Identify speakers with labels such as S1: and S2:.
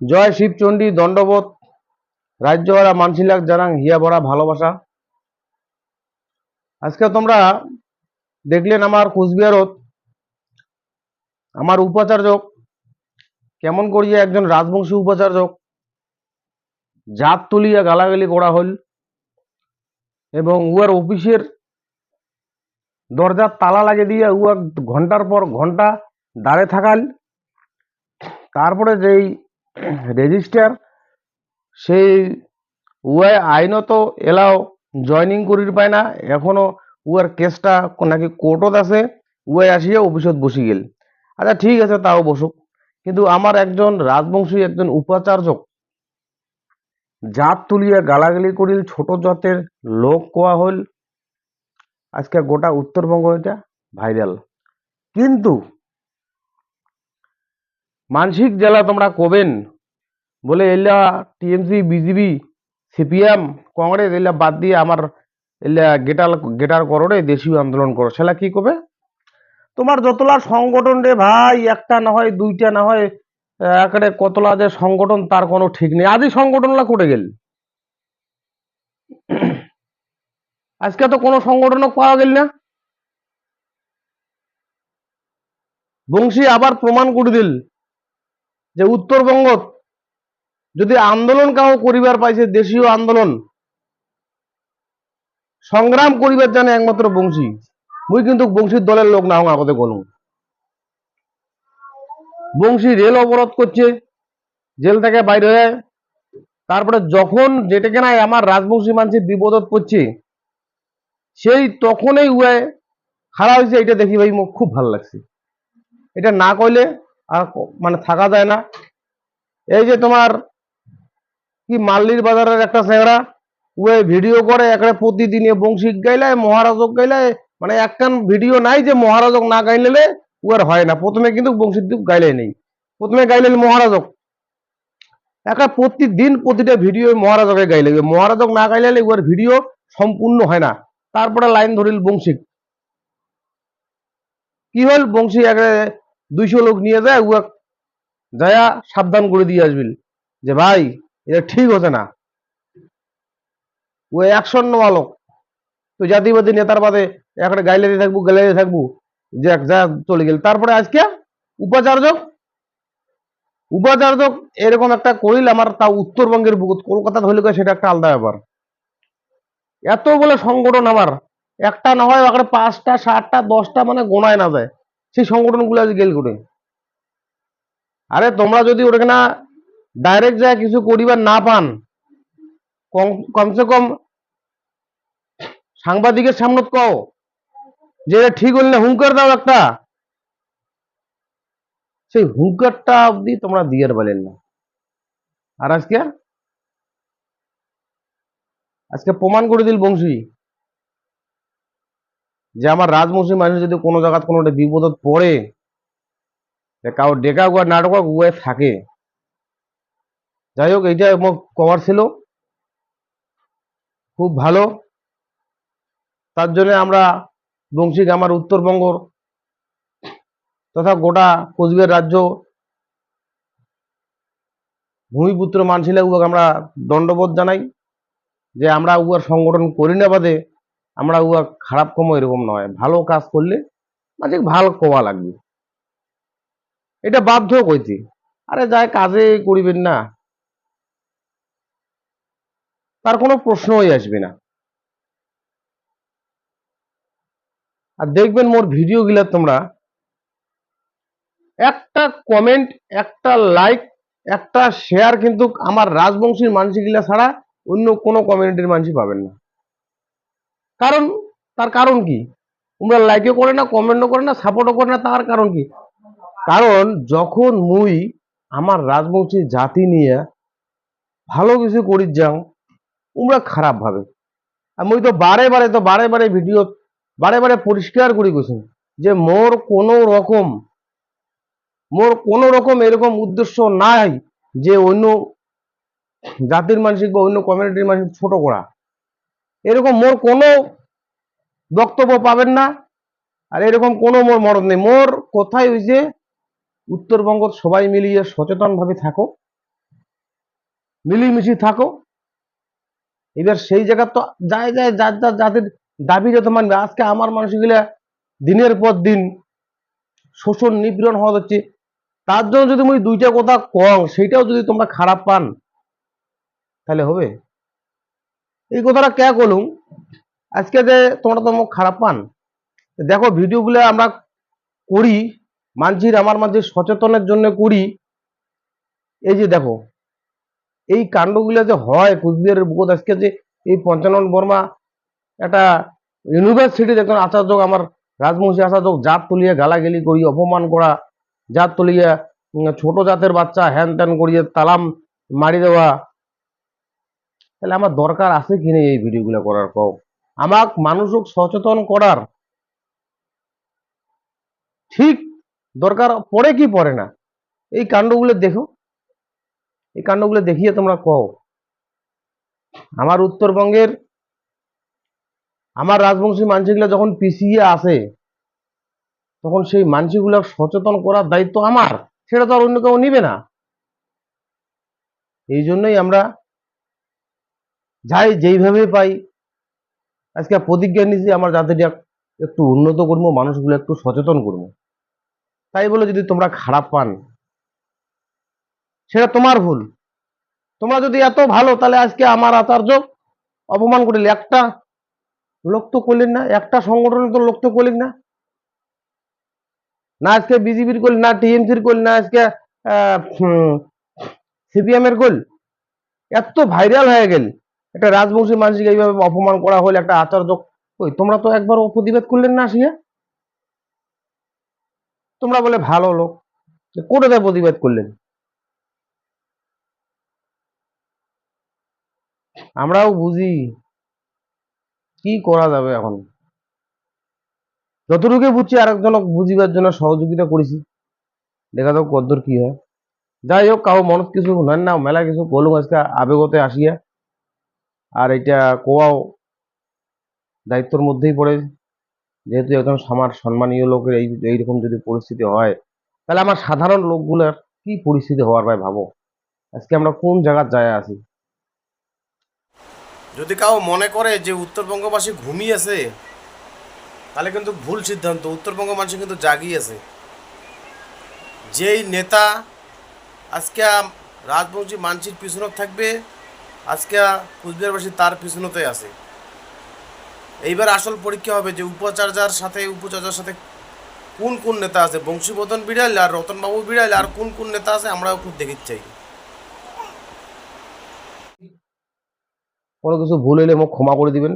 S1: জয় শিবচণ্ডী দণ্ডবোধ। রাজ্যহারা মানসিলাক জানাং, হিয়া ভরা ভালোবাসা। আজকে তোমরা দেখলেন আমার কুচবিহারত আমার উপাচার্য কেমন করিয়া একজন রাজবংশী উপাচার্য জাত তুলিয়া গালাগালি করা হল এবং উয়ার অফিসের দরজার তালা লাগিয়ে দিয়ে উয়া ঘণ্টার পর ঘণ্টা দাঁড়ে থাকাল তারপরে যেই রেজিস্টার, সেই উয়াই আইনত এলাও জয়নিং করির পায় না এখনও উয়ার কেসটা নাকি কোর্টত আছে উয়াই আসিয়া অফিসত বসি গেল। আচ্ছা ঠিক আছে, তাও বসুক। কিন্তু আমার একজন রাজবংশী, একজন উপাচার্যক, জাত তুলিয়া গালাগালি করিল, ছোট জাতের লোক কোয়া হল আজকে গোটা উত্তরবঙ্গ এটা ভাইরাল। কিন্তু মানসিক জেলা তোমরা কবেন। বলে এলা টিএমসি বিজেপি সিপিএম, কংগ্রেস, এলা বাদ দিয়ে আমার এলা গেটার গেটার করো রে দেশীয় আন্দোলন করো। সেলা কি কবে? তোমার যতলা সংগঠন রে ভাই, একটা না হয়, দুইটা না হয়, একেবারে কতলা যে সংগঠন, তার কোনো ঠিক নেই। আজই সংগঠনলা করে গেল? আজকে তো কোনো সংগঠন পাওয়া গেল না। বংশী আবার প্রমাণ করে দিল। যে উত্তরবঙ্গ, যদি আন্দোলন কাউ করিবার পাইছে দেশীয় আন্দোলন। সংগ্রাম করিবার জানে একমাত্র বংশী। মুই কিন্তু বংশীর দলের লোক না হোক আগতে গলু বংশী রেল অবরোধ করছে, জেল থেকে বাইরে হয়ে, তারপরে যখন যেটাকে না আমার রাজবংশী মানুষের বিপদত পড়ছে সেই তখনই উয়ে খারাপ হয়েছে এটা দেখি ভাই খুব ভালো লাগছে। এটা না কইলে আর মানে থাকা যায় না। এই যে তোমার কি মাল্লির বাজারের একটা চেংড়া উয়ে ভিডিও করে একটা প্রতিদিনে বংশী গাইলায়, মহারাজক গাইলায় মানে একখান ভিডিও নাই যে মহারাজক না গাইলে উয়ার হয় না। প্রথমে কিন্তু বংশীদ্বীপ গাইলে নেই। প্রথমে গাইলেন মহারাজক। একটা প্রতিদিন প্রতিটা ভিডিও মহারাজকে গাইলে। মহারাজক না গাইলে উয়ার ভিডিও সম্পূর্ণ হয় না। তারপরে লাইন ধরিল বংশী কি হল? বংশী দুইশো লোক নিয়ে যায় উয়া যায়া সাবধান করে দিয়ে আসবিল যে ভাই, এটা ঠিক হচ্ছে না। ও অ্যাকশন নেওয়া লোক। তো জাতিবাদী নেতার বাদে একটা গাইলে দিয়ে থাকব গাইলে দিয়ে থাকব, যে এক যা চলে গেল। তারপরে আজকে উপাচার্য উপাচার্য এরকম একটা করিল আমার তা উত্তরবঙ্গের বুকুত কলকাতা কয় সেটা একটা আলাদা ব্যাপার। এত বলে সংগঠন আমার, একটা না হয় ওখানে পাঁচটা, সাতটা, দশটা মানে গোনায় না যায়। সেই সংগঠনগুলো আজ গেল করে আরে তোমরা যদি ওটাকে না ডাইরেক্ট যায় কিছু করিবার না পান, কম- কমসে কম সাংবাদিকের সামনে কও, যে ঠিক হল হুঙ্কার দাও একটা। সেই হুঙ্কারটা অবধি তোমরা দিয়ে পারলেন না। আর আজকে? আজকে প্রমাণ করে দিল বংশী। যে আমার রাজবংশী মানুষ যদি কোনো জায়গায় কোনো একটা বিপদত পড়ে কাউ ডেকা গুয়া নাটক গুয়ে থাকে। যাই হোক এইটা আমার কভার ছিল। খুব ভালো। তার জন্য আমরা বংশীকে আমার উত্তরবঙ্গর তথা গোটা কোচবিহার রাজ্য ভূমিপুত্র মানছিলা উহাকে আমরা দণ্ডবোধ জানাই যে আমরা উহার সংগঠন করি না বাদে আমরা উহা খারাপ কমো এরকম নয়। ভালো কাজ করলে মাঝে ভালো কমা লাগবে। এটা বাধ্য কইছি আরে যায় কাজে করিবেন না। তার কোনো প্রশ্নই আসবে না। আর দেখবেন মোর ভিডিও গুলা তোমরা একটা কমেন্ট একটা লাইক একটা শেয়ার কিন্তু আমার রাজবংশীর মানসিকগুলা ছাড়া অন্য কোনো কমিউনিটির মানুষই পাবেন না। কারণ, তার কারণ কি? তোমরা লাইকও করে না কমেন্টও করে না সাপোর্টও করে না তার কারণ কি? কারণ, যখন মুই আমার রাজবংশী জাতি নিয়ে ভালো কিছু করি যাও তোমরা খারাপ ভাবে। আর মুই তো বারে বারে, তো বারে বারে ভিডিও বারে বারে পরিষ্কার করে গেছি যে মোর কোনো রকম, মোর কোনো রকম এরকম উদ্দেশ্য নাই যে অন্য জাতির মানসিক বা অন্য কমিউনিটির মানসিক ছোট করা। এরকম মোর কোনো বক্তব্য পাবেন না। আর এরকম কোনো মোর মরদ নেই। মোর কোথায় ওই যে উত্তরবঙ্গ সবাই মিলিয়ে সচেতন ভাবে থাকো, মিলিমিশি থাকো। এবার সেই জায়গা তো যায় যায়, যার যার, যাদের দাবি যত মানবে। আজকে আমার মানুষগুলা দিনের পর দিন শোষণ, নিপীড়ন হওয়া হচ্ছে। তার জন্য যদি মুই দুইটা কথা কম সেইটাও যদি তোমরা খারাপ পান, তাহলে হবে। এই কথাটা কে করলুম? আজকে যে তোমরা তো মুখ খারাপ পান। দেখো, ভিডিওগুলো আমরা করি মানছির আমার মাঝে সচেতনের জন্য করি। এই যে দেখো, এই কাণ্ডগুলো যে হয়, কুচবিহারের বুকত আজকে যে এই পঞ্চানন বর্মা একটা ইউনিভার্সিটি দেখুন আচার্য, আমার রাজবংশী আচার্য, জাত তুলিয়া গালাগালি করি, অপমান করা, জাত তুলিয়া ছোট জাতের বাচ্চা, হ্যান ত্যান করিয়ে, তালাম মারি দেওয়া তাহলে আমার দরকার আছে কি নেই এই ভিডিওগুলো করার কও? আমাক মানুষক সচেতন করার ঠিক দরকার পড়ে কি পড়ে না? এই কাণ্ডগুলো দেখো। এই কাণ্ডগুলো দেখিয়ে তোমরা কও। আমার উত্তরবঙ্গের, আমার রাজবংশী মানসিকগুলো যখন পিছিয়ে আসে, তখন সেই মানসিকগুলো সচেতন করার দায়িত্ব আমার। সেটা তো আর অন্য কেউ নিবে না। এই জন্যই আমরা যাই যেইভাবে পাই। আজকে প্রতিজ্ঞা নিয়েছি, আমার জাতিটা একটু উন্নত করব, মানুষগুলো একটু সচেতন করব। তাই বলে যদি তোমরা খারাপ পান, সেটা তোমার ভুল। তোমরা যদি এত ভালো, তাহলে আজকে আমার আচার্য অপমান করিলে। একটা লোক তো করলেন না, একটা সংগঠনের তো লোক তো করলেন না। না আজকে বিজেপির করল না টিএমসির করল না আজকে সিপিএম এর করল এত ভাইরাল হয়ে গেল। একটা রাজবংশী মানুষকে এইভাবে অপমান করা হলে একটা আচার্য ওই, তোমরা তো একবার প্রতিবাদ করলেন না আসিয়া? তোমরা বলে ভালো লোক। কোথায় প্রতিবাদ করলেন। আমরাও বুঝি। কি করা যাবে এখন? যতটুকু বুঝছি আরেকজনক বুঝিবার জন্য সহযোগিতা করেছি। দেখা যাক কদ্দূর কি হয়। যাই হোক কাউ মনত কিছু নয় না, মেলা কিছু কলুম আজকে আবেগতে আসিয়া। আর এটা কোয়াও দায়িত্বর মধ্যেই পড়ে। যেহেতু একজন আমার সম্মানীয় লোকের এই, এইরকম যদি পরিস্থিতি হয়, তাহলে আমার সাধারণ লোকগুলোর কি পরিস্থিতি হওয়ার ভাই ভাবো? আজকে আমরা কোন জায়গার যায় আছি
S2: যদি কাউ মনে করে যে উত্তরবঙ্গবাসী ঘুমিয়েছে তাহলে কিন্তু ভুল সিদ্ধান্ত উত্তরবঙ্গ মানুষ কিন্তু জাগিয়েছে যেই নেতা আজকে রাজবংশী মানসির পিছনে থাকবে আজকে কুচবিহারবাসী তার পিছনতেই আছে। এইবার আসল পরীক্ষা হবে যে উপাচার্যার সাথে উপাচার্যার সাথে কোন কোন নেতা আছে? বংশীবদন বিড়াল আর রতনবাবু বিড়াল আর কোন কোন নেতা আছে? আমরাও খুব দেখিতে চাই।
S1: কোনো কিছু ভুল হলে মোক ক্ষমা করে দিবেন।